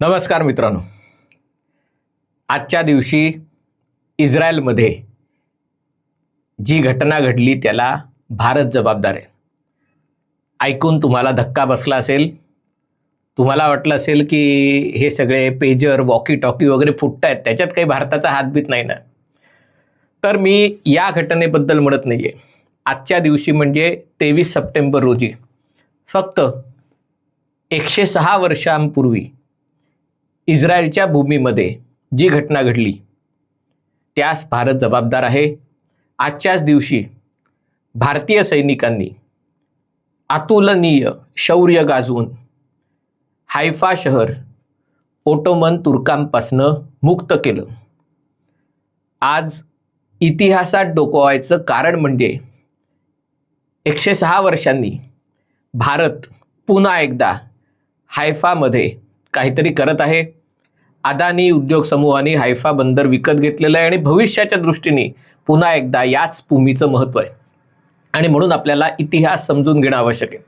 नमस्कार मित्रांनो. आजच्या दिवशी इस्रायलमध्ये जी घटना घडली त्याला भारत जबाबदार आहे. ऐकून तुम्हाला धक्का बसला असेल तुम्हाला वाटलं असेल की हे सगळे पेजर वॉकी टॉकी वगैरे फुटत आहेत त्याच्यात काही भारताचा हातबीत नाही ना? तर मी या घटनेबद्दल म्हणत नाही आहे आजच्या दिवशी म्हणजे तेवीस सप्टेंबर रोजी. फक्त एकशे सहा वर्षांपूर्वी इस्रायलच्या भूमीमध्ये जी घटना घडली त्यास भारत जबाबदार आहे. आजच्याच दिवशी भारतीय सैनिकांनी अतुलनीय शौर्य गाजवून हायफा शहर ओटोमन तुर्कांपासनं मुक्त केलं. आज इतिहासात डोकवायचं कारण म्हणजे एकशे सहा वर्षांनी भारत पुन्हा एकदा हायफामध्ये काहीतरी करत आहे. अदानी उद्योग समूहाने हायफा बंदर विकत घेतलेलं आहे आणि भविष्याच्या दृष्टीने पुन्हा एकदा याच भूमीचं महत्त्व आहे. आणि म्हणून आपल्याला इतिहास समजून घेणं आवश्यक आहे.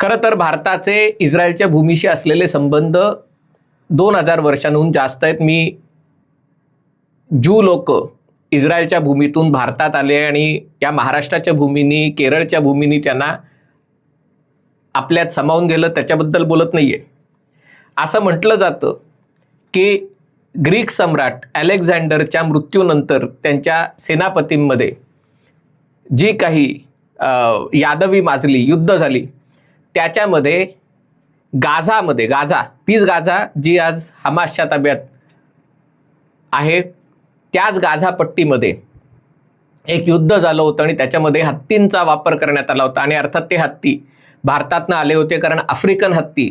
खरं तर भारताचे इस्रायलच्या भूमीशी असलेले संबंध दोन हजार वर्षांहून जास्त आहेत. मी जू लोक इस्रायलच्या भूमीतून भारतात आले आणि या महाराष्ट्राच्या भूमीनी केरळच्या भूमीनी त्यांना आपल्यात सामावून गेलं त्याच्याबद्दल बोलत नाही आहे असं म्हटलं जातं की ग्रीक सम्राट अलेक्झांडरच्या मृत्यूनंतर त्यांच्या सेनापतींमध्ये जी काही यादवी माजली युद्ध झाली त्याच्यामध्ये गाझामध्ये गाझा तीच गाझा जी आज हमासच्या ताब्यात आहे. त्याच गाझापट्टीमध्ये एक युद्ध झालं होतं आणि त्याच्यामध्ये हत्तींचा वापर करण्यात आला होता. आणि अर्थात ते हत्ती भारतातनं आले होते कारण आफ्रिकन हत्ती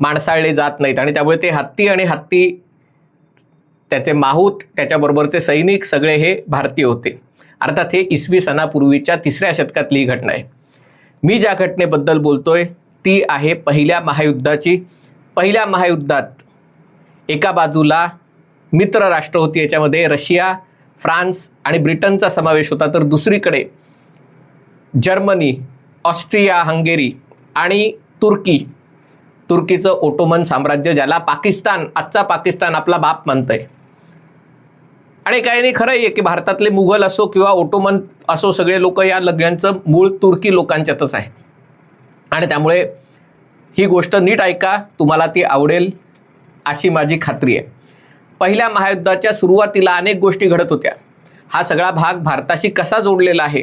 माणसाळले जात नाहीत. आणि त्यामुळे ते हत्ती आणि हत्ती त्याचे माहूत त्याच्याबरोबरचे सैनिक सगळे हे भारतीय होते. अर्थात हे इसवी सणापूर्वीच्या तिसऱ्या शतकातली ही घटना आहे. मी ज्या घटनेबद्दल बोलतोय ती आहे पहिल्या महायुद्धाची. पहिल्या महायुद्धात एका बाजूला मित्र राष्ट्र होती याच्यामध्ये. रशिया फ्रान्स आणि ब्रिटनचा समावेश होता. तर दुसरीकडे जर्मनी ऑस्ट्रिया हंगेरी आणि तुर्की. तुर्कीचं ओटोमन साम्राज्य ज्याला पाकिस्तान आजचा पाकिस्तान आपला बाप मानतंय आणि काही नाही खरं आहे की भारतातले मुघल असो किंवा ओटोमन असो सगळे लोक या लग्नांचं मूळ तुर्की लोकांच्यातच आहे आणि त्यामुळे ही गोष्ट नीट ऐका तुम्हाला ती आवडेल अशी माझी खात्री आहे. पहिल्या महायुद्धाच्या सुरुवातीला अनेक गोष्टी घडत होत्या. हा सगळा भाग भारताशी कसा जोडलेला आहे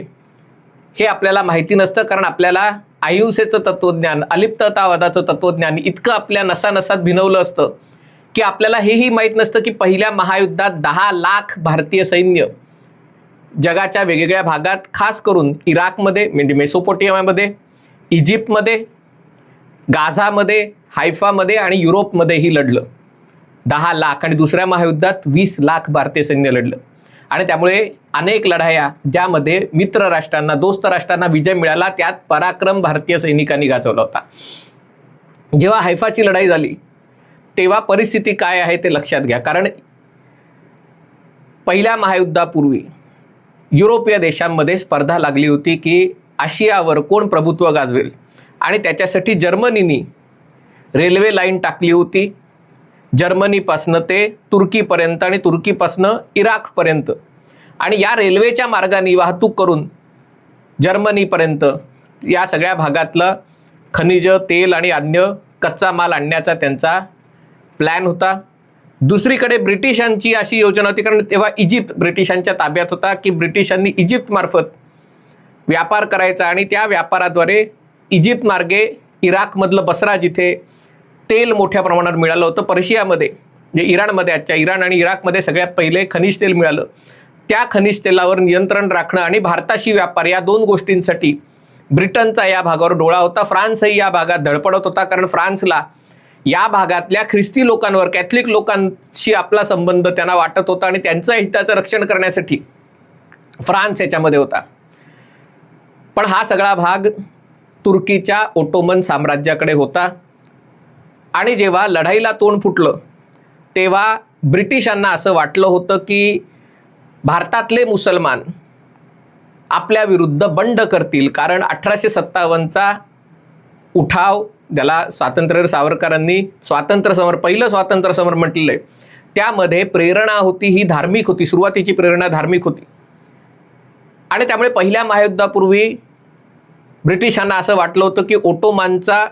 हे आपल्याला माहिती नसतं कारण आपल्याला अहिंसेचं तत्त्वज्ञान अलिप्ततावादाचं तत्त्वज्ञान इतकं आपल्या नसानसात भिनवलं असतं की आपल्याला हेही माहीत नसतं की पहिल्या महायुद्धात दहा लाख भारतीय सैन्य जगाच्या वेगवेगळ्या भागात खास करून इराकमध्ये म्हणजे मेसोपोटियामध्ये इजिप्तमध्ये गाझामध्ये हायफामध्ये आणि युरोपमध्येही लढलं. दहा लाख आणि दुसऱ्या महायुद्धात वीस लाख भारतीय सैन्य लढलं. आणि त्यामुळे अनेक लढाया ज्यामध्ये मित्र राष्ट्रांना दोस्त राष्ट्रांना विजय मिळाला त्यात पराक्रम भारतीय सैनिकांनी गाजवला होता. जेव्हा हैफाची लढाई झाली तेव्हा परिस्थिती काय आहे ते लक्षात घ्या. कारण पहिल्या महायुद्धापूर्वी युरोपीय देशांमध्ये स्पर्धा लागली होती की आशियावर कोण प्रभुत्व गाजवेल. आणि त्याच्यासाठी जर्मनीनी रेल्वे लाईन टाकली होती. जर्मनीपासनं ते तुर्कीपर्यंत आणि तुर्कीपासनं इराकपर्यंत. आणि या रेल्वेच्या मार्गाने वाहतूक करून जर्मनीपर्यंत या सगळ्या भागातलं खनिज तेल आणि अन्य कच्चा माल आणण्याचा त्यांचा प्लॅन होता. दुसरीकडे ब्रिटिशांची अशी योजना होती कारण तेव्हा इजिप्त ब्रिटिशांच्या ताब्यात होता की ब्रिटिशांनी इजिप्तमार्फत व्यापार करायचा आणि त्या व्यापाराद्वारे इजिप्त मार्गे इराकमधलं बसरा जिथे तेल मोठ्या प्रमाणात मिळालं होतं पर्शियामध्ये जे इराणमध्ये आजच्या इराण आणि इराकमध्ये सगळ्यात पहिले खनिज तेल मिळालं. त्या खनिज तेलावर नियंत्रण राखणं आणि भारताशी व्यापार या दोन गोष्टींसाठी ब्रिटनचा या भागावर डोळा होता. फ्रान्सही या भागात धडपडत होता कारण फ्रान्सला या भागातल्या ख्रिस्ती लोकांवर कॅथलिक लोकांशी आपला संबंध त्यांना वाटत होता आणि त्यांचं हिताचं रक्षण करण्यासाठी फ्रान्स याच्यामध्ये होता. पण हा सगळा भाग तुर्कीच्या ओटोमन साम्राज्याकडे होता. आणि जेव्हा लढाईला तोंड फुटलं तेव्हा ब्रिटिशांना असं वाटलं होतं की भारतातले मुसलमान आपल्या विरुद्ध बंड करतील कारण अठराशे सत्तावन्नचा उठाव ज्याला स्वातंत्र्य सावरकरांनी स्वातंत्र्य समर पहिलं स्वातंत्र्य समर म्हटलेलं आहे त्यामध्ये प्रेरणा होती ही धार्मिक होती सुरुवातीची प्रेरणा धार्मिक होती. आणि त्यामुळे पहिल्या महायुद्धापूर्वी ब्रिटिशांना असं वाटलं होतं की ओटोमानचा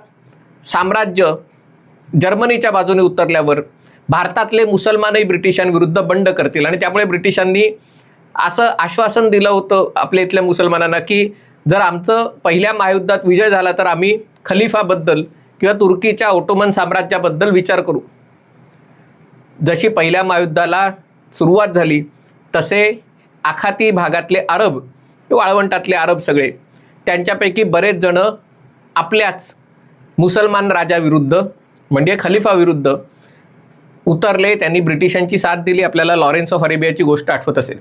साम्राज्य जर्मनीच्या बाजूने उतरल्यावर भारतातले मुसलमानही ब्रिटिशांविरुद्ध बंड करतील. आणि त्यामुळे ब्रिटिशांनी असं आश्वासन दिलं होतं आपल्या इथल्या मुसलमानांना की जर आमचं पहिल्या महायुद्धात विजय झाला तर आम्ही खलिफाबद्दल किंवा तुर्कीच्या ओटोमन साम्राज्याबद्दल विचार करू. जशी पहिल्या महायुद्धाला सुरुवात झाली तसे आखाती भागातले अरब वाळवंटातले अरब सगळे त्यांच्यापैकी बरेच जण आपल्याच मुसलमान राजाविरुद्ध म्हणजे खलिफाविरुद्ध उतरले त्यांनी ब्रिटिशांची साथ दिली आपल्याला लॉरेन्स ऑफ अरेबियाची गोष्ट आठवत असेल.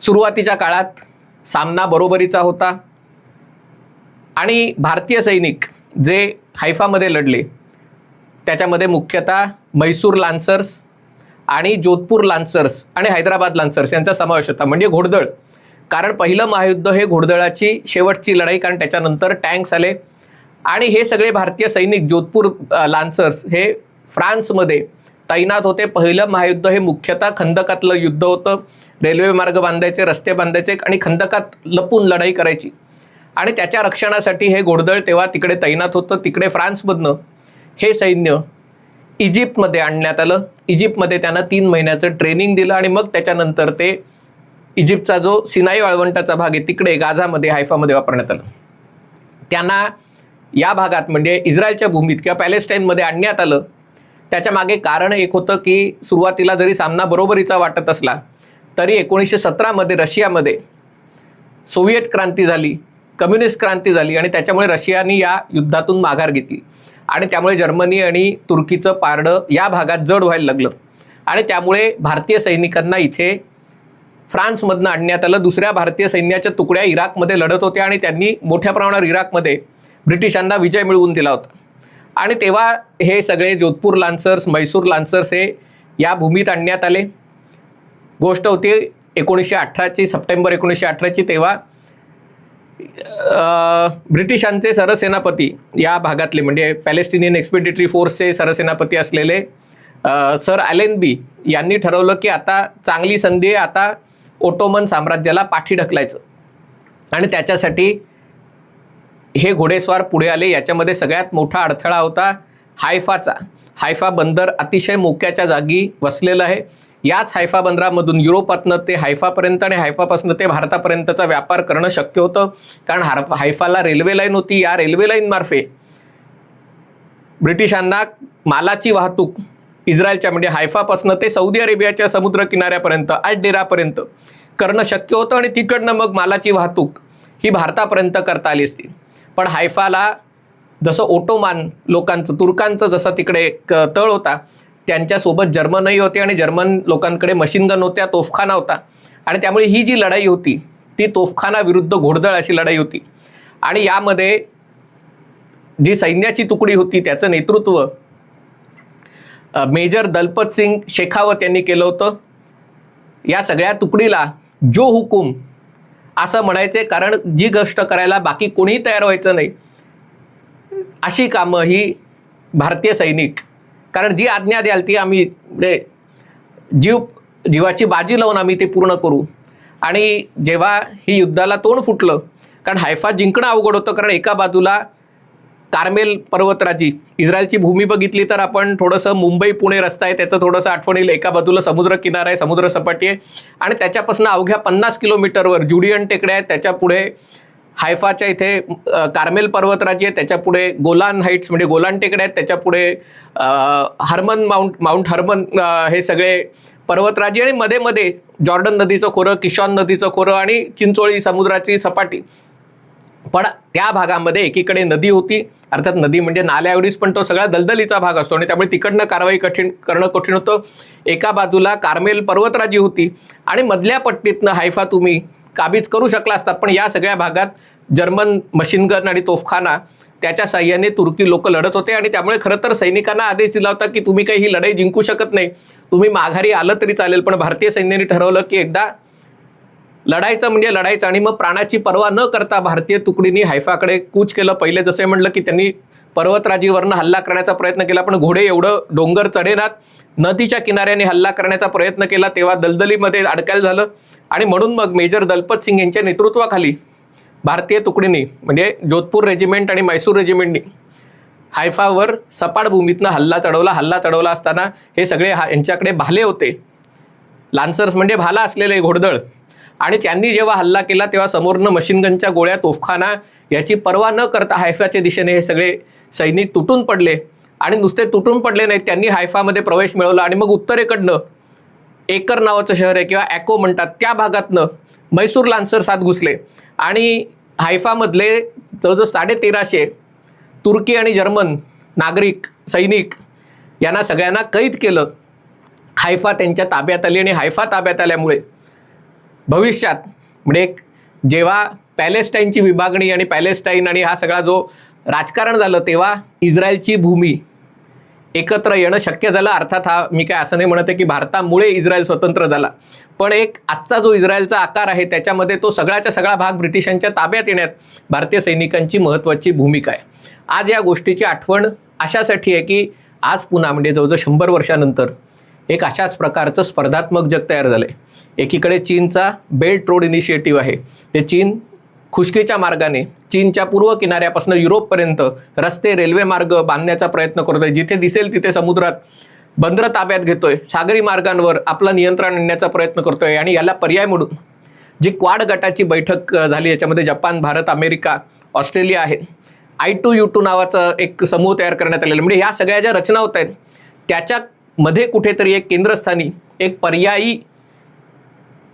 सुरुवातीच्या काळात सामना बरोबरीचा होता. आणि भारतीय सैनिक जे हायफामध्ये लढले त्याच्यामध्ये मुख्यतः मैसूर लान्सर्स आणि जोधपूर लान्सर्स आणि हैदराबाद लान्सर्स यांचा समावेश होता. म्हणजे घोडदळ. कारण पहिलं महायुद्ध हे घोडदळाची शेवटची लढाई कारण त्याच्यानंतर टँक्स आले. आणि हे सगळे भारतीय सैनिक जोधपूर लान्सर्स हे फ्रान्समध्ये तैनात होते. पहिलं महायुद्ध हे मुख्यतः खंदकातलं युद्ध होतं. रेल्वे मार्ग बांधायचे रस्ते बांधायचे आणि खंदकात लपून लढाई करायची. आणि त्याच्या रक्षणासाठी हे घोडदळ तेव्हा तिकडे तैनात होतं. तिकडे फ्रान्समधनं हे सैन्य इजिप्तमध्ये आणण्यात आलं. इजिप्तमध्ये त्यांना तीन महिन्याचं ट्रेनिंग दिलं आणि मग त्याच्यानंतर ते इजिप्तचा जो सिनाई वाळवंटाचा भाग आहे तिकडे गाझामध्ये हायफामध्ये वापरण्यात आलं. त्यांना या भागात म्हणजे इस्रायलच्या भूमीत किंवा पॅलेस्टाईनमध्ये आणण्यात आलं त्याच्यामागे कारण एक होतं की सुरुवातीला जरी सामना बरोबरीचा वाटत असला तरी एकोणीसशे सतरामध्ये रशियामध्ये सोव्हिएट क्रांती झाली कम्युनिस्ट क्रांती झाली आणि त्याच्यामुळे रशियानी या युद्धातून माघार घेतली. आणि त्यामुळे जर्मनी आणि तुर्कीचं पारडं या भागात जड व्हायला लागलं. आणि त्यामुळे भारतीय सैनिकांना इथे फ्रान्समधनं आणण्यात आलं. दुसऱ्या भारतीय सैन्याच्या तुकड्या इराकमध्ये लढत होत्या आणि त्यांनी मोठ्या प्रमाणावर इराकमध्ये ब्रिटिशांना विजय मिळवून दिला होता. आणि तेव्हा हे सगळे जोधपूर लान्सर्स मैसूर लान्सर्स हे या भूमीत आणण्यात आले. गोष्ट होती एकोणीसशे अठराची सप्टेंबर एकोणीसशे अठराची तेव्हा ब्रिटिशांचे सरसेनापती या भागातले म्हणजे पॅलेस्टिनियन एक्सपेडिटरी फोर्सचे सरसेनापती असलेले सर सर ॲलेनबी यांनी ठरवलं की आता चांगली संधी आहे आता ओटोमन साम्राज्याला पाठी ढकलायचं. आणि त्याच्यासाठी हे घोडेस्वार पुढे आले. याच्यामध्ये सगळ्यात मोठा अडथळा होता हायफाचा. हायफा बंदर अतिशय मोक्याच्या जागी वसलेलं आहे. याच हायफा बंदरामधून युरोपातनं ते हायफापर्यंत आणि हायफापासून ते भारतापर्यंतचा व्यापार करणं शक्य होतं. कारण हार हायफाला रेल्वे लाईन होती. या रेल्वे लाईनमार्फे ब्रिटिशांना मालाची वाहतूक इस्रायलच्या म्हणजे हायफापासून ते सौदी अरेबियाच्या समुद्र किनाऱ्यापर्यंत डेरापर्यंत करणं शक्य होतं आणि तिकडनं मग मालाची वाहतूक ही भारतापर्यंत करता आली असती. पण हायफाला जसं ओटोमान लोकांचं तुर्कांचं जसं तिकडे एक तळ होता त्यांच्यासोबत जर्मनही होते आणि जर्मन लोकांकडे मशीनगन होत्या तोफखाना होता. आणि त्यामुळे ही जी लढाई होती ती तोफखाना विरुद्ध घोडदळ अशी लढाई होती. आणि यामध्ये जी सैन्याची तुकडी होती त्याचं नेतृत्व मेजर दलपत सिंग शेखावत यांनी केलं होतं. या सगळ्या तुकडीला जो हुकूम असं म्हणायचे कारण जी गोष्ट करायला बाकी कोणीही तयार व्हायचं नाही. अशी कामं ही भारतीय सैनिक. कारण जी आज्ञा द्याल ती आम्ही म्हणजे जीव जीवाची बाजी लावून आम्ही ते पूर्ण करू. आणि जेव्हा ही युद्धाला तोंड फुटलं कारण हायफा जिंकणं अवघड होतं कारण एका बाजूला कार्मेल पर्वतराजी इस्रायलची भूमी बघितली तर आपण थोडंसं मुंबई पुणे रस्ता आहे त्याचं थोडंसं आठवण येईल. एका बाजूला समुद्र किनारा आहे समुद्र सपाटी आहे. आणि त्याच्यापासून अवघ्या पन्नास किलोमीटरवर जुडियन टेकड्या आहेत त्याच्या पुढे हायफाच्या इथे कार्मेल पर्वतराजी आहे त्याच्या पुढे गोलान हाईट्स म्हणजे गोलान टेकड्या आहेत त्याच्या पुढे अ, हरमन माउंट माउंट हरमन हे सगळे पर्वतराजी आणि मध्ये मध्ये जॉर्डन नदीचं खोरं किशॉन नदीचं खोरं आणि चिंचोळी समुद्राची सपाटी. पण त्या भागामध्ये एकीकडे नदी होती अर्थात नदी म्हणजे नाल्याएवढीच पण तो सगळा दलदलीचा भाग असतो आणि त्यामुळे तिकडनं कारवाई कठीण करणं कठीण होतं. एका बाजूला कार्मेल पर्वतराजी होती आणि मधल्या पट्टीतनं हायफा तुम्ही काबीज करू शकला असतात. पण या सगळ्या भागात जर्मन मशीनगन आणि तोफखाना त्याच्या साह्याने तुर्की लोक लढत होते आणि त्यामुळे खरं तर सैनिकांना आदेश दिला होता की तुम्ही काही ही लढाई जिंकू शकत नाही. तुम्ही माघारी आलं तरी चालेल पण भारतीय सैन्याने ठरवलं की एकदा लढायचं म्हणजे लढायचं आणि मग प्राणाची पर्वा न करता भारतीय तुकडीने हायफाकडे कूच केलं. पहिले जसे म्हणलं की त्यांनी पर्वतराजीवरनं हल्ला करण्याचा प्रयत्न केला पण घोडे एवढं डोंगर चढेनात. नदीच्या किनाऱ्याने हल्ला करण्याचा प्रयत्न केला तेव्हा दलदलीमध्ये अडकायला झालं. आणि म्हणून मग मेजर दलपत सिंग यांच्या नेतृत्वाखाली भारतीय तुकडीने म्हणजे जोधपूर रेजिमेंट आणि मैसूर रेजिमेंटनी हायफावर सपाट भूमीतनं हल्ला चढवला. हल्ला चढवला असताना हे सगळे हा यांच्याकडे भाले होते. लान्सर्स म्हणजे भाला असलेले घोडदळ. आणि त्यांनी जेव्हा हल्ला केला तेव्हा समोरनं मशीनगनच्या गोळ्या तोफखाना याची पर्वा न करता हायफाच्या दिशेने हे सगळे सैनिक तुटून पडले. आणि नुसते तुटून पडले नाहीत त्यांनी हायफामध्ये प्रवेश मिळवला. आणि मग उत्तरेकडनं एकर नावाचं शहर आहे किंवा ॲको म्हणतात त्या भागातनं मैसूर लान्सर सात घुसले. आणि हायफामधले जवळजवळ साडेतेराशे तुर्की आणि जर्मन नागरिक सैनिक यांना सगळ्यांना कैद केलं. हायफा त्यांच्या ताब्यात आली आणि हायफा ताब्यात आल्यामुळे भविष्यात. म्हणजे एक जेव्हा पॅलेस्टाईनची विभागणी आणि पॅलेस्टाईन आणि हा सगळा जो राजकारण झालं तेव्हा इस्रायलची भूमी एकत्र येणं शक्य झालं. अर्थात हा मी काय असं नाही म्हणत आहे की भारतामुळे इस्रायल स्वतंत्र झाला. पण एक आजचा जो इस्रायलचा आकार आहे त्याच्यामध्ये तो सगळ्याचा सगळा भाग ब्रिटिशांच्या ताब्यात येण्यात भारतीय सैनिकांची महत्त्वाची भूमिका आहे. आज या गोष्टीची आठवण अशासाठी आहे की आज पुन्हा म्हणजे जवळजवळ शंभर वर्षानंतर एक अशाच प्रकारचं स्पर्धात्मक जग तयार झालं आहे एकीकडे चीनचा बेल्ट रोड इनिशिएटिव्ह आहे. ते चीन खुशकीच्या मार्गाने चीनच्या पूर्व किनाऱ्यापासून युरोपपर्यंत रस्ते रेल्वे मार्ग बांधण्याचा प्रयत्न करतोय. जिथे दिसेल तिथे समुद्रात बंदरं ताब्यात घेतोय सागरी मार्गांवर आपलं नियंत्रण आणण्याचा प्रयत्न करतोय आणि याला पर्याय म्हणून जी क्वाड गटाची बैठक झाली याच्यामध्ये जपान भारत अमेरिका ऑस्ट्रेलिया आहे. आय टू यू टू नावाचा एक समूह तयार करण्यात आलेला आहे. म्हणजे ह्या सगळ्या ज्या रचना होत आहेत त्याच्यामध्ये कुठेतरी एक केंद्रस्थानी एक पर्यायी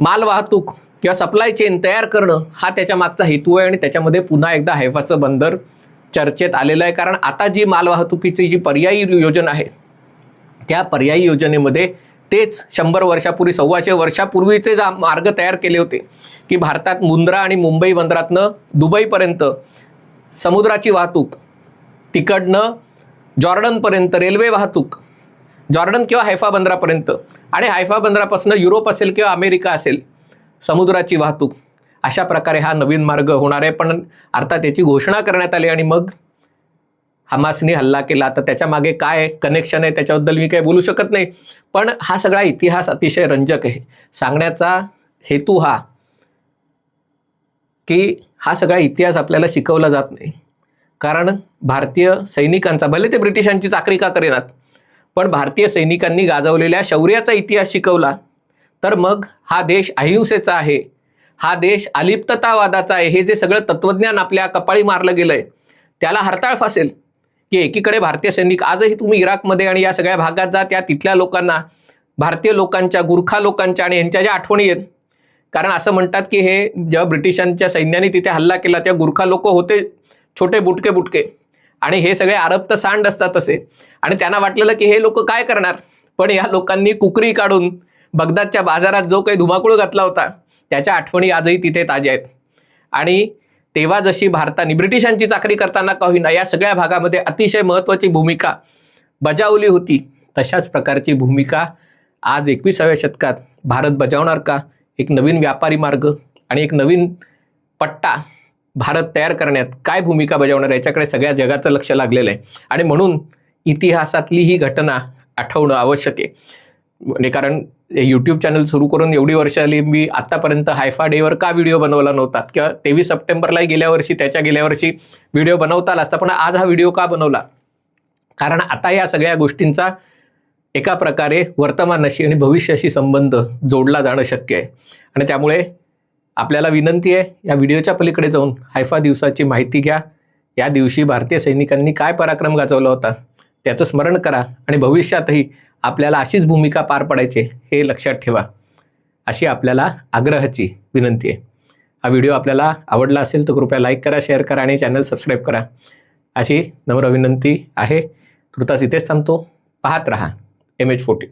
मालवाहतूक किंवा सप्लाय चेन तयार करणं हा त्याच्या मागचा हेतू आहे आणि त्याच्यामध्ये पुन्हा एकदा हैफाचं बंदर चर्चेत आलेलं आहे. कारण आता जी मालवाहतुकीची जी पर्यायी योजना आहे त्या पर्यायी योजनेमध्ये तेच शंभर वर्षापूर्वी सव्वाशे वर्षापूर्वीचे जा मार्ग तयार केले होते की भारतात मुंद्रा आणि मुंबई बंदरातनं दुबईपर्यंत समुद्राची वाहतूक तिकडनं जॉर्डनपर्यंत रेल्वे वाहतूक जॉर्डन किंवा हायफा बंदरापर्यंत. आणि हायफा बंदरापासून युरोप असेल किंवा अमेरिका असेल समुद्राची वाहतूक अशा प्रकारे हा नवीन मार्ग होणार आहे. पण अर्थात याची घोषणा करण्यात आली आणि मग हमासनी हल्ला केला. तर त्याच्यामागे काय कनेक्शन आहे? त्याच्याबद्दल मी काही बोलू शकत नाही. पण हा सगळा इतिहास अतिशय रंजक आहे. सांगण्याचा हेतू हा की हा सगळा इतिहास आपल्याला शिकवला जात नाही. कारण भारतीय सैनिकांचा भले ते ब्रिटिशांची चाकरी का करेनात पण भारतीय सैनिकांनी गाजवलेल्या शौर्याचा इतिहास शिकवला. तर मग हा देश अहिंसेचा आहे. हा देश अलिप्ततावादाचा आहे. हे जे सगळं तत्त्वज्ञान आपल्या कपाळी मारलं गेलं आहे त्याला हरताळ फासेल. की एकीकडे भारतीय सैनिक आजही तुम्ही इराकमध्ये आणि या सगळ्या भागात जा त्या तिथल्या लोकांना भारतीय लोकांच्या गुरखा लोकांच्या आणि यांच्या ज्या आठवणी आहेत. कारण असं म्हणतात की हे जेव्हा ब्रिटिशांच्या सैन्याने तिथे हल्ला केला तेव्हा गुरखा लोक होते छोटे बुटके बुटके. आणि हे सगळे अरब तर सांड असतात तसे. आणि त्यांना वाटलेलं की हे लोक काय करणार? पण या लोकांनी कुकरी काढून बगदादच्या बाजारात जो काही धुमाकूळ घातला होता त्याच्या आठवणी आजही तिथे ताज्या आहेत. आणि तेव्हा जशी भारताने ब्रिटिशांची चाकरी करताना का होईना या सगळ्या भागामध्ये अतिशय महत्त्वाची भूमिका बजावली होती तशाच प्रकारची भूमिका आज एकविसाव्या शतकात भारत बजावणार का? एक नवीन व्यापारी मार्ग आणि एक नवीन पट्टा भारत तयार करण्यात काय भूमिका बजावणार याच्याकडे सगळ्या जगाचं लक्ष लागलेलं आहे. आणि म्हणून इतिहासातली ही घटना आठवणं आवश्यक आहे. म्हणजे कारण यूट्यूब चॅनल सुरू करून एवढी वर्ष आली मी आत्तापर्यंत हायफा डेवर का व्हिडिओ बनवला नव्हता? किंवा तेवीस सप्टेंबरलाही गेल्या वर्षी त्याच्या गेल्या वर्षी व्हिडिओ बनवता आला असता पण आज हा व्हिडिओ का बनवला? कारण आता या सगळ्या गोष्टींचा एका प्रकारे वर्तमानाशी आणि भविष्याशी संबंध जोडला जाणं शक्य आहे. आणि त्यामुळे आपल्याला विनंती आहे या व्हिडिओच्या पलीकडे जाऊन हायफा दिवसाची माहिती घ्या. या दिवशी भारतीय सैनिकांनी काय पराक्रम गाजवला होता त्याचं स्मरण करा आणि भविष्यातही आपल्याला अशीच भूमिका पार पडायची हे लक्षात ठेवा. अशी आपल्याला आग्रहाची विनंती आहे. हा व्हिडिओ आपल्याला आवडला असेल तर कृपया लाईक करा शेअर करा आणि चॅनल सबस्क्राईब करा. अशी नम्र विनंती आहे. तुर्तास इथेच थांबतो. पाहत रहा. M H forty